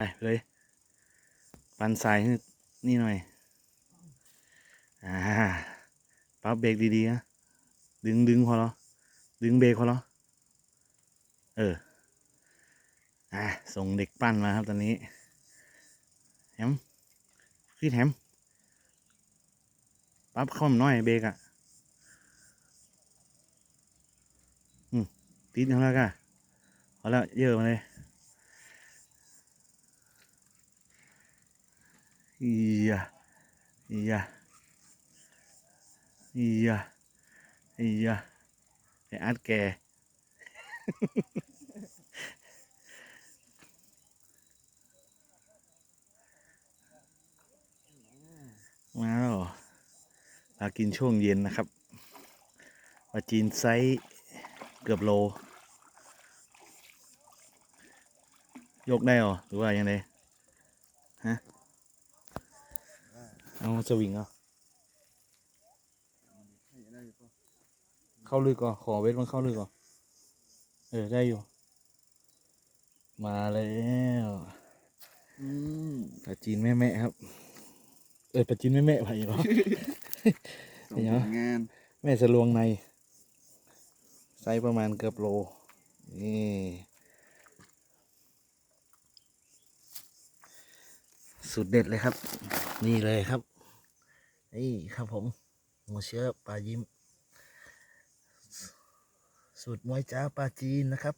ไปเลยปันสายให้นี่หน่อย อ่าปั๊บเบรกดีๆนะดึงดึงพอเหรอดึงเบรกพอเหรอเออ อ่าส่งเด็กปั้นมาครับตอนนี้แฮมขึ้นแฮมปั๊บเข้ามาหน่อยเบรกอะอืมติดยังแล้วกะเอแล้วเยอะมาเลย อียะอียะอียะอียะไออัดแกมาแล้วเหรอมากินช่วงเย็นนะครับปลาจีนไซส์เกือบโล ยกได้หรอ หรือว่ายังไงฮะ เอาสวิงเอาเข้าลึกก่อนขอเวทมันเข้าลึกก่อนเออได้อยู่ มาแล้วอืมปลาจีนแม่แม่ครับ เออปลาจีนแม่แม่ไปเหรอส่งเดี๋ยวผลงานแม่สลวงในไซส์ประมาณเกือบโลนี่สุดเด็ดเลยครับ นี่เลยครับ นี่ครับผมหัวเชื้อปลายิ้ม สูตรมวยจ้าปลาจีนนะครับ